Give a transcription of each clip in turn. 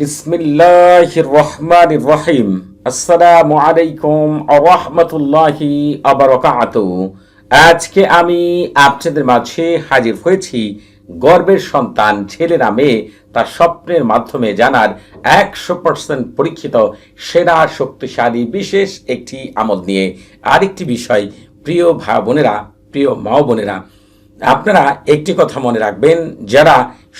বিসমিল্লাহির রহমানির রহিম। আসসালামু আলাইকুম আরহামতুল্লাহি আবারকাত। আজকে আমি আপনাদের মাঝে হাজির হয়েছি গর্বের সন্তান ছেলে না মেয়ে, তার স্বপ্নের মাধ্যমে জানার একশো পার্সেন্ট পরীক্ষিত, সেরা, শক্তিশালী, বিশেষ একটি আমল নিয়ে আরেকটি বিষয়, প্রিয় ভাই বোনেরা, প্রিয় মা বোনেরা, আপনারা একটি কথা মনে রাখবেন, যারা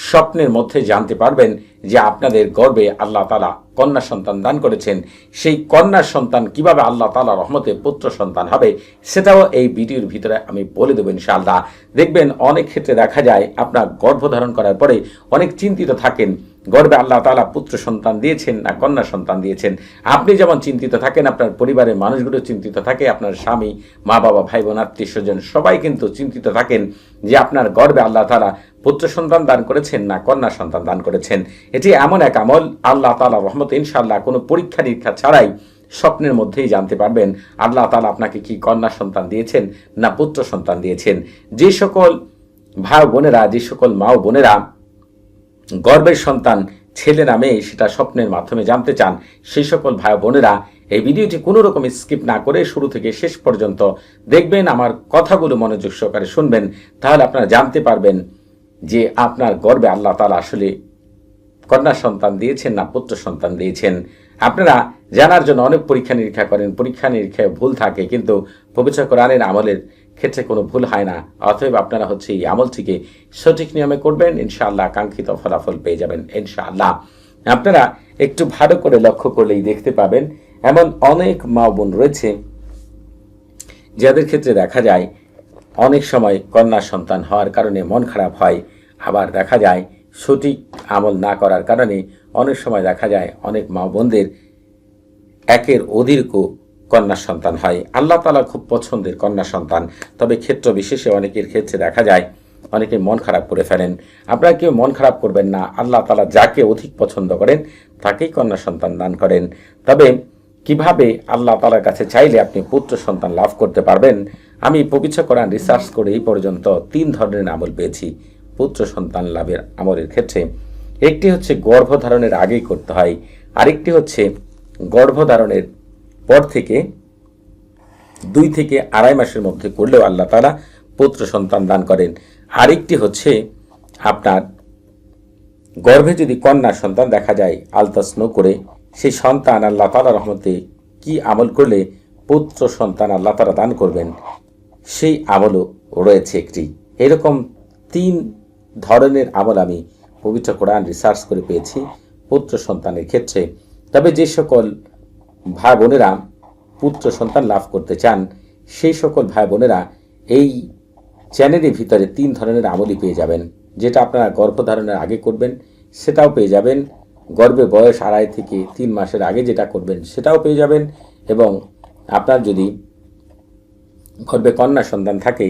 স্বপ্নের মধ্যে জানতে পারবেন যে আপনাদের গর্বে আল্লাহ তালা কন্যা সন্তান দান করেছেন। সেই কন্যা সন্তান কীভাবে আল্লাহ তালা রহমতে পুত্র সন্তান হবে, সেটাও এই ভিডিওর ভিতরে আমি বলে দেবো ইনশাআল্লাহ। দেখবেন অনেক ক্ষেত্রে দেখা যায় আপনার গর্ভধারণ করার পরে অনেক চিন্তিত থাকেন, গর্বে আল্লাহ তালা পুত্র সন্তান দিয়েছেন না কন্যা সন্তান দিয়েছেন। আপনি যেমন চিন্তিত থাকেন, আপনার পরিবারের মানুষগুলো চিন্তিত থাকে, আপনার স্বামী মা বাবা ভাই বোন আত্মীয় স্বজন সবাই কিন্তু চিন্তিত থাকেন যে আপনার গর্বে আল্লাহ তালা পুত্র সন্তান দান করেছেন না কন্যা সন্তান দান করেছেন। এটি এমন এক আমল, আল্লাহ তালা রহমত ইনশাআল্লাহ কোনো পরীক্ষা নিরীক্ষা ছাড়াই স্বপ্নের মধ্যেই জানতে পারবেন আল্লাহ তালা আপনাকে কি কন্যা সন্তান দিয়েছেন না পুত্র সন্তান দিয়েছেন। যে সকল ভাই বোনেরা, যে সকল মা ও বোনেরা গর্বের সন্তান, ছেলে না মেয়ে, সেটা স্বপ্নের মাধ্যমে জানতে চান, সেই সকল ভাই বোনেরা এই ভিডিওটি কোনো রকম স্কিপ না করে শুরু থেকে শেষ পর্যন্ত দেখবেন, আমার কথাগুলো মনোযোগ সহকারে শুনবেন, তাহলে আপনারা জানতে পারবেন যে আপনার গর্বে আল্লাহ তালা আসলে কন্যা সন্তান দিয়েছেন না পুত্র সন্তান দিয়েছেন। আপনারা জানার জন্য অনেক পরীক্ষা নিরীক্ষা করেন, পরীক্ষা নিরীক্ষায় ভুল থাকে, কিন্তু পবিত্র কোরআনের আমলের ক্ষেত্রে কোনো ভুল হয় না। অতএব আপনারা হচ্ছে এই আমলটিকে সঠিক নিয়মে করবেন, ইনশাআল্লাহ কাঙ্ক্ষিত ফলাফল পেয়ে যাবেন, ইনশাআল্লাহ। আপনারা একটু ভালো করে লক্ষ্য করলেই দেখতে পাবেন, এমন অনেক মা বোন রয়েছে যাদের ক্ষেত্রে দেখা যায় অনেক সময় কন্যা সন্তান হওয়ার কারণে মন খারাপ হয়। আবার দেখা যায়, সঠিক আমল না করার কারণে অনেক সময় দেখা যায়, অনেক মা বোনদের একের অধিক কন্যা সন্তান হয়। আল্লাহ তালা খুব পছন্দের কন্যা সন্তান। তবে ক্ষেত্র বিশেষে অনেকের ক্ষেত্রে দেখা যায়, অনেকে মন খারাপ করে ফেলেন। আপনারা কেউ মন খারাপ করবেন না। আল্লাহ তালা যাকে অধিক পছন্দ করেন, তাকেই কন্যা সন্তান দান করেন। তবে কীভাবে আল্লাহ তালার কাছে চাইলে আপনি পুত্র সন্তান লাভ করতে পারবেন আমি পবিত্র কোরআন রিসার্চ করে এই পর্যন্ত তিন ধরনের আমল পেয়েছি। পুত্র সন্তান লাভের আমলের ক্ষেত্রে। একটি হচ্ছে গর্ভধারণের আগেই করতে হয়। আরেকটি হচ্ছে গর্ভধারণের পর থেকে দুই থেকে আড়াই মাসের মধ্যে করলেও আল্লাহ তালা পুত্র সন্তান দান করেন। আরেকটি হচ্ছে আপনার গর্ভে যদি কন্যা সন্তান দেখা যায় আলতাস্ন করে, সেই সন্তান আল্লাহ তালা রহমতে কি আমল করলে পুত্র সন্তান আল্লাহ তালা দান করবেন? সেই আমলও রয়েছে একটি। এরকম তিন ধরনের আমল আমি পবিত্র কোরআন রিসার্চ করে পেয়েছি পুত্র সন্তানের ক্ষেত্রে। তবে যে সকল ভাই বোনেরা পুত্র সন্তান লাভ করতে চান, সেই সকল ভাই বোনেরা এই চ্যানেলের ভিতরে তিন ধরনের আমলই পেয়ে যাবেন, যেটা আপনারা গর্ভধারণের আগে করবেন, সেটাও পেয়ে যাবেন। গর্ভে বয়স আড়াই থেকে তিন মাসের আগে যেটা করবেন, সেটাও পেয়ে যাবেন এবং আপনার যদি গর্ভে কন্যা সন্তান থাকে,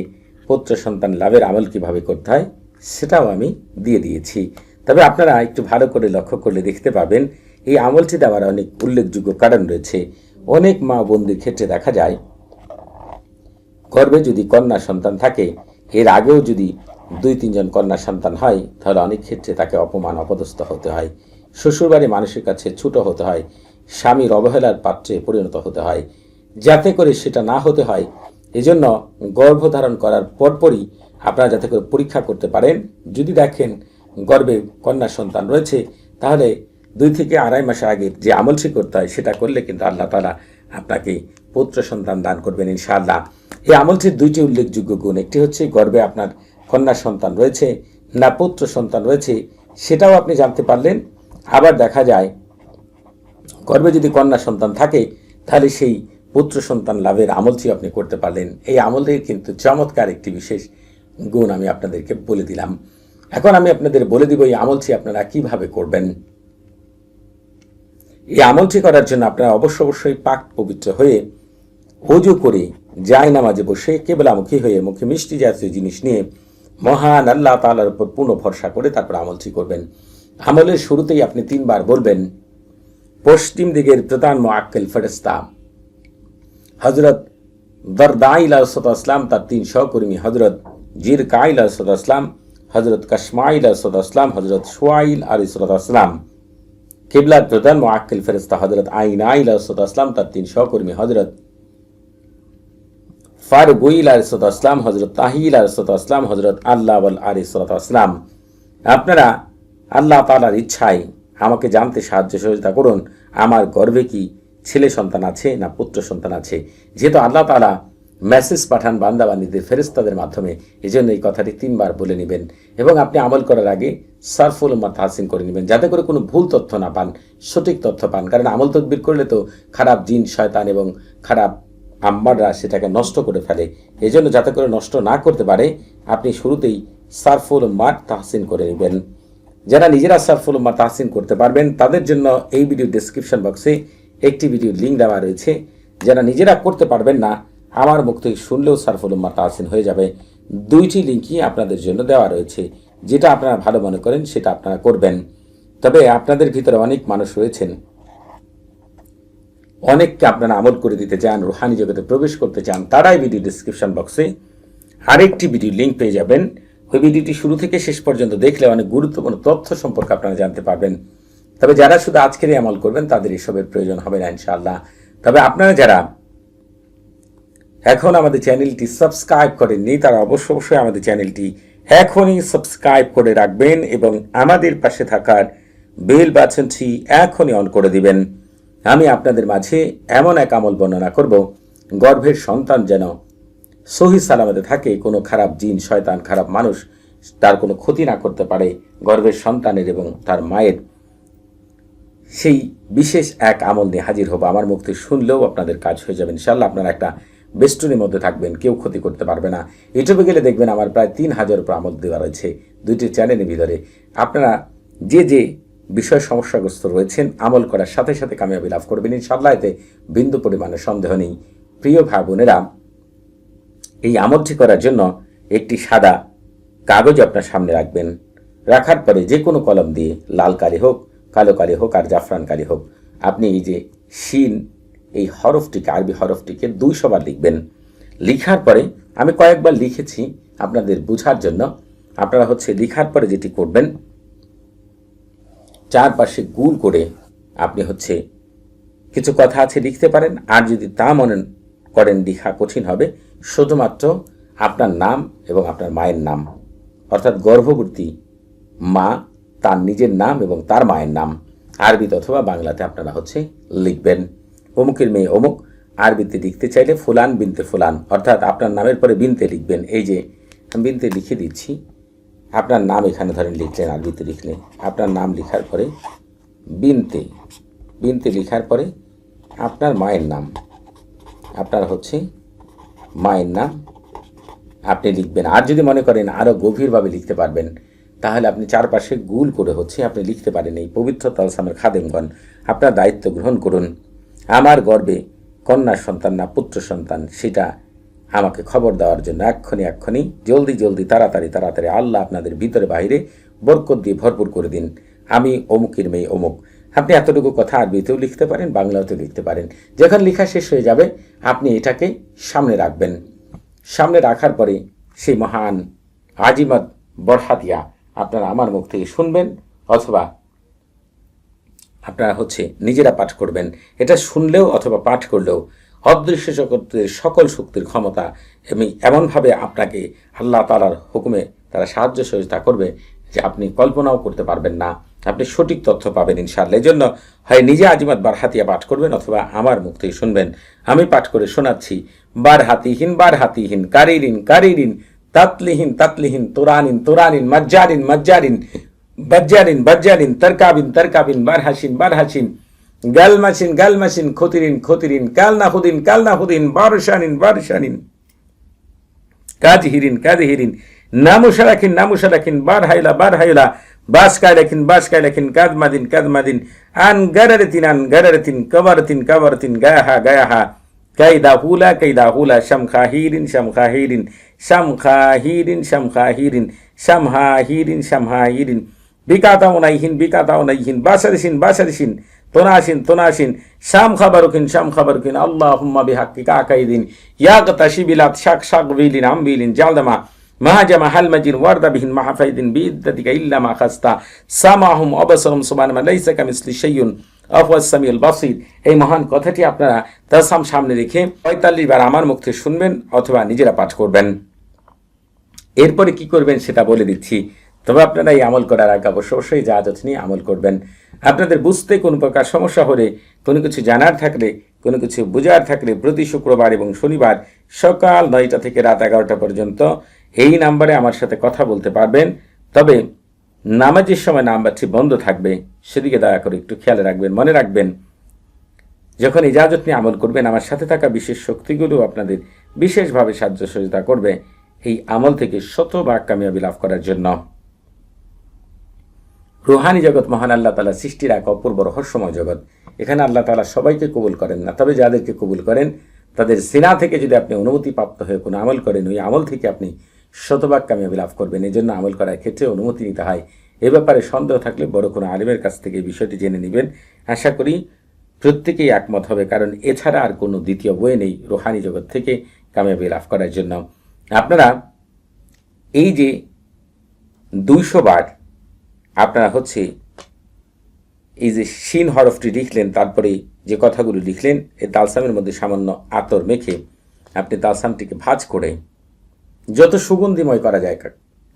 পুত্র সন্তান লাভের আমল কীভাবে করতে হয়, সেটাও আমি দিয়ে দিয়েছি। তবে আপনারা একটু ভালো করে লক্ষ্য করলে দেখতে পাবেন, এই আমলটি দেওয়ার অনেক উল্লেখযোগ্য কারণ রয়েছে। অনেক মা বন্দির ক্ষেত্রে দেখা যায়, গর্ভে যদি কন্যা সন্তান থাকে, এর আগেও যদি দুই তিনজন কন্যা সন্তান হয়, তাহলে অনেক ক্ষেত্রে তাকে অপমান, অপদস্থ হতে হয়। শ্বশুরবাড়ি মানুষের কাছে ছুট হতে হয়, স্বামীর অবহেলার পাত্রে পরিণত হতে হয়। যাতে করে সেটা না হতে হয় এজন্য গর্ভধারণ করার পরপরই আপনারা যাতে করে পরীক্ষা করতে পারেন। যদি দেখেন গর্ভে কন্যা সন্তান রয়েছে, তাহলে দুই থেকে আড়াই মাস আগে যে আমলটি করতে হয় সেটা করলে কিন্তু আল্লাহ তালা আপনাকে পুত্র সন্তান দান করবেন ইনশাআল্লাহ। এই আমলটির দুইটি উল্লেখযোগ্য গুণ, একটি হচ্ছে গর্বে আপনার কন্যা সন্তান রয়েছে, না পুত্র সন্তান রয়েছে, সেটাও আপনি জানতে পারলেন। আবার দেখা যায় গর্বে যদি কন্যা সন্তান থাকে, তাহলে সেই পুত্র সন্তান লাভের আমলটি আপনি করতে পারলেন। এই আমলের কিন্তু চমৎকার একটি বিশেষ গুণ আমি আপনাদেরকে বলে দিলাম। এখন আমি আপনাদের বলে দিব, এই আমলটি আপনারা কীভাবে করবেন? এই আমলটি করার জন্য আপনারা অবশ্য অবশ্যই পাক পবিত্র হয়ে অজু করে যায় নামাজে বসে কেবলামুখী হয়ে মুখে মিষ্টি জাতীয় জিনিস নিয়ে মহান আল্লাহ তালার উপর পূর্ণ ভরসা করে তারপর আমলটি করবেন। আমলের শুরুতেই আপনি তিনবার বলবেন, পশ্চিম দিকের প্রধান মোয়াক্কেল ফেরেস্তা হজরত দরদাইল আসলাম তার তিন সহকর্মী হজরত জির কাইল আসলাম হজরত কাশমাইল আসলাম হজরত সোয়াইল আলী আসলাম কিবলার প্রধান মোয়াক্কিল ফেরেস্তা হজরত আইন আইল আসলাম তার তিন সহকর্মী হজরত ফারুগুইল আলিসত আসলাম হজরত তাহিল আলিসত আসলাম হজরত আল্লাহ আলিসত আসলাম আপনারা আল্লাহ তালার ইচ্ছায় আমাকে জানতে সাহায্য সহযোগিতা করুন। আমার গর্বে কি ছেলে সন্তান আছে না পুত্র সন্তান আছে, যেহেতু আল্লাহ তালা মেসেজ পাঠান বান্দাবান্দিদের ফেরেস্তাদের মাধ্যমে এই জন্য এই কথাটি তিনবার বলে নেবেন এবং আপনি আমল করার আগে সারফুল উম্মার তাহসিন করে নেবেন, যাতে করে কোনো ভুল তথ্য না পান, সঠিক তথ্য পান। কারণ আমল তদবির করলে তো খারাপ জিন, শয়তান এবং খারাপ আম্মাররা সেটাকে নষ্ট করে ফেলে। এই জন্য যাতে করে নষ্ট না করতে পারে, আপনি শুরুতেই সারফুল মাঠ তাহসিন করে নেবেন। যারা নিজেরা সারফুল উম্মার তাহসিন করতে পারবেন, তাদের জন্য এই ভিডিও ডিসক্রিপশন বক্সে একটি ভিডিও লিঙ্ক দেওয়া রয়েছে যারা নিজেরা করতে পারবেন না। আমার মুখ থেকে শুনলেও সারফুল উম্মার তাহসিন হয়ে যাবে। দুইটি লিঙ্কই আপনাদের জন্য দেওয়া রয়েছে। যেটা আপনারা ভালো মনে করেন, সেটা আপনারা করবেন। তবে আপনাদের ভিতরে অনেক মানুষ রয়েছেন। অনেককে আপনারা আমল করে দিতে চান, রুহানি জগতে প্রবেশ করতে চান, তারাই ভিডিও ডিসক্রিপশন বক্সে আরেকটি ভিডিও লিঙ্ক পেয়ে যাবেন। ওই ভিডিওটি শুরু থেকে শেষ পর্যন্ত দেখলে অনেক গুরুত্বপূর্ণ তথ্য সম্পর্কে আপনারা জানতে পারবেন। তবে যারা শুধু আজকেরই আমল করবেন, তাদের এসবের প্রয়োজন হবে না ইনশাআল্লাহ। তবে আপনারা যারা এখন আমাদের চ্যানেলটি সাবস্ক্রাইব করেননি, তারা অবশ্য অবশ্যই আমাদের চ্যানেলটি এখনই সাবস্ক্রাইব করে রাখবেন এবং আমাদের পাশে থাকার বেল বাটনটি এখনই অন করে দিবেন। আমি আপনাদের মাঝে এমন এক আমল বর্ণনা করব, গর্ভের সন্তান যেন সহি সালামতে থাকে, কোনো খারাপ জিন, শয়তান, খারাপ মানুষ তার কোনো ক্ষতি না করতে পারে গর্ভের সন্তানের এবং তার মায়ের। সেই বিশেষ এক আমল নিয়ে হাজির হব। আমার মুক্তি শুনলেও আপনাদের কাজ হয়ে যাবে। ইনশাল্লাহ আপনারা একটা বেষ্টনীর মধ্যে থাকবেন, কেউ ক্ষতি করতে পারবে না। ইউটিউবে গেলে দেখবেন আমার প্রায় তিন হাজার উপর আমল দেওয়া রয়েছে দুইটি চ্যানেলের ভিতরে। আপনারা যে যে বিষয় সমস্যাগ্রস্ত রয়েছেন, আমল করার সাথে সাথে কামিয়াবি লাভ করবেন। ইনশাল্লাহ এতে বিন্দু পরিমাণে সন্দেহ নেই। প্রিয় ভাই বোনেরা, এই আমলটি করার জন্য একটি সাদা কাগজ আপনার সামনে রাখবেন। রাখার পরে যে কোনো কলম দিয়ে লাল কালি হোক কালো কালি হোক আর জাফরান কালি হোক, আপনি এই যে শিন, এই হরফটিকে, আরবি হরফটিকে দুইশো বার লিখবেন। লিখার পরে আমি কয়েকবার লিখেছি আপনাদের বোঝার জন্য। আপনারা হচ্ছে লিখার পরে যেটি করবেন, চারপাশে গুল করে আপনি হচ্ছে কিছু কথা আছে লিখতে পারেন, আর যদি তা মনে করেন লিখা কঠিন হবে, শুধুমাত্র আপনার নাম এবং আপনার মায়ের নাম, অর্থাৎ গর্ভবতী মা তার নিজের নাম এবং তার মায়ের নাম। আরবিতে অথবা বাংলাতে আপনারা হচ্ছে লিখবেন। অমুকের মেয়ে অমুক, আরবিতে লিখতে চাইলে ফুলান বিনতে ফুলান, অর্থাৎ আপনার নামের পরে বিনতে লিখবেন। এই যে বিনতে লিখে দিচ্ছি, আপনার নাম এখানে ধরেন লিখলেন আরবিতে লিখলেন আপনার নাম লেখার পরে বিনতে বিনতে লেখার পরে আপনার মায়ের নাম। আপনার হচ্ছে মায়ের নাম আপনি লিখবেন। আর যদি মনে করেন আরও গভীরভাবে লিখতে পারবেন তাহলে আপনি চারপাশে গুল করে হচ্ছে আপনি লিখতে পারেন এই পবিত্র তালসামের খাদেমগণ। আপনার দায়িত্ব গ্রহণ করুন। আমার গর্বে কন্যা সন্তান না পুত্র সন্তান, সেটা আমাকে খবর দেওয়ার জন্য এক্ষণি এক্ষণি জলদি জলদি, তাড়াতাড়ি তাড়াতাড়ি আল্লাহ আপনাদের ভিতরে বাইরে বরকত দিয়ে ভরপুর করে দিন। আমি অমুকের মেয়ে অমুক। আপনি এতটুকু কথা আরবিতেও লিখতে পারেন, বাংলাতেও লিখতে পারেন। যখন লেখা শেষ হয়ে যাবে, আপনি এটাকে সামনে রাখবেন। সামনে রাখার পরে সেই মহান আজিমত বরহাতিয়া আপনারা আমার মুখ থেকে শুনবেন অথবা আপনারা হচ্ছে নিজেরা পাঠ করবেন। এটা শুনলেও অথবা পাঠ করলেও অদৃশ্য জগতের সকল শক্তির ক্ষমতা এবং এমনভাবে আপনাকে আল্লাহ তালার হুকুমে তারা সাহায্য সহযোগিতা করবে যে আপনি কল্পনাও করতে পারবেন না। আপনি সঠিক তথ্য পাবেন ইনশাআল্লাহ। জন্য হয় নিজে আজিমাত বার হাতিয়া পাঠ করবেন অথবা আমার মুখ থেকে শুনবেন। আমি পাঠ করে শোনাচ্ছি বার হাতিহীন বার হাতিহীন কারিরিন কারিরিন তাতলিহীন তাতলিহীন, তোরানিন তোরানিন, মজ্জারিন মজ্জারিন, বজ্জারিন বজ্জারিন, তরকাবিন তরকাবিন বার হাসিন বার হাসিন গালমাসিন গালমাসিন, খতিরিন খতিরিন কালনা হুদিন কালনা হুদিন বারসানিন বারসানিন কাজ হিরিন কাজ হিরিন নামুসা রাখিন নামুসা রাখিন বার হাইলা বার হাইলা বাস কায় রাখিন বাস কায় রাখিন কাদ মাদিন আন গারারতিন আন গারারতিন কবরতিন কবরতিন, গায়াহা গায়াহা كيدا هولا كيدا هولا شم خاهيرين شم خاهيرين شم خاهيرين شم خاهيرين شم هيرين شمها هيرين بكاتا ونايهن بكاتا ونايهن باسرشين باسرشين تناشين تناشين شام خبركين شام خبركين. اللهم بحقك كاكايدين يا قتشي بلاد شاك شاك بيلين عم بيلين جالدما. ما جمع حل مجين ورد بهن ما بيدتك إلا ما خستا. سماهم أبصرهم سبحان ما ليس كمثل شيء. শাইয়ুন আফওয়াসামিউল বাসির। এই মহান কথাটি আপনারা তাসাম সামনে রেখে পঁয়তাল্লিশ বার আমার মুখ থেকে শুনবেন অথবা নিজেরা পাঠ করবেন। এরপরে কি করবেন সেটা বলে দিচ্ছি। তবে আপনারা এই আমল করার আগে অবশ্য অবশ্যই যা নিয়ে আমল করবেন। আপনাদের বুঝতে কোনো প্রকার সমস্যা হলে, কোনো কিছু জানার থাকলে, কোনো কিছু বোঝার থাকলে প্রতি শুক্রবার এবং শনিবার সকাল নয়টা থেকে রাত এগারোটা পর্যন্ত এই নাম্বারে আমার সাথে কথা বলতে পারবেন। তবে নামাজের সময় নাম্বারটি বন্ধ থাকবে, সেদিকে দয়া করে একটু খেয়াল রাখবেন, মনে রাখবেন, যখন ইজাজত নিয়ে আমল করবেন, আমার সাথে থাকা বিশেষ শক্তিগুলো আপনাদের বিশেষভাবে সাহায্য সহযোগিতা করবে এই আমল থেকে শতভাগ কামিয়াবি লাভ করার জন্য। রুহানি জগৎ, মহান আল্লাহ তালা সৃষ্টির এক অপূর্ব রহস্যময় জগৎ। এখানে আল্লাহ তালা সবাইকে কবুল করেন না, তবে যাদেরকে কবুল করেন, তাদের সিনা থেকে যদি আপনি অনুমতিপ্রাপ্ত হয়ে কোনো আমল করেন, ওই আমল থেকে আপনি শতভাগ কামিয়াবি লাভ করবেন। এই জন্য আমল করার ক্ষেত্রে অনুমতি নিতে হয়। এ ব্যাপারে সন্দেহ থাকলে বড় কোনো আলিমের কাছ থেকে বিষয়টি জেনে নেবেন। আশা করি প্রত্যেকেই একমত হবে, কারণ এছাড়া আর কোনো দ্বিতীয় বই নেই রোহানি জগৎ থেকে কামিয়াবি লাভ করার জন্য। আপনারা এই যে দুইশো বার আপনারা হচ্ছে এই যে শিন হরফটি লিখলেন, তারপরে যে কথাগুলো লিখলেন এই তালসামের মধ্যে সামান্য আতর মেখে আপনি তালসামটিকে ভাজ করে যত সুগন্ধিময় করা যায়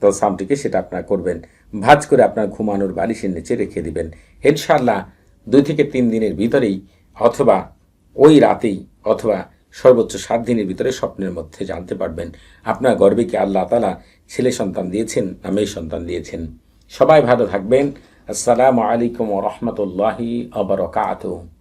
তো সামটিকে সেটা আপনারা করবেন। ভাজ করে আপনার ঘুমানোর বালিশের নিচে রেখে দিবেন। ইনশাআল্লাহ দুই থেকে তিন দিনের ভিতরেই অথবা ওই রাতেই অথবা সর্বোচ্চ সাত দিনের ভিতরে স্বপ্নের মধ্যে জানতে পারবেন, আপনার গর্বে কি আল্লাহ তালা ছেলে সন্তান দিয়েছেন না মেয়ে সন্তান দিয়েছেন। সবাই ভালো থাকবেন। আসসালামু আলাইকুম রহমতুল্লাহি আবরকাত